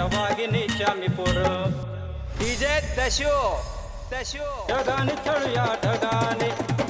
आमच्या वाघिणीच्या मी पोर. डीजे दशो दशो. ढगाने खेळूया ढगाने.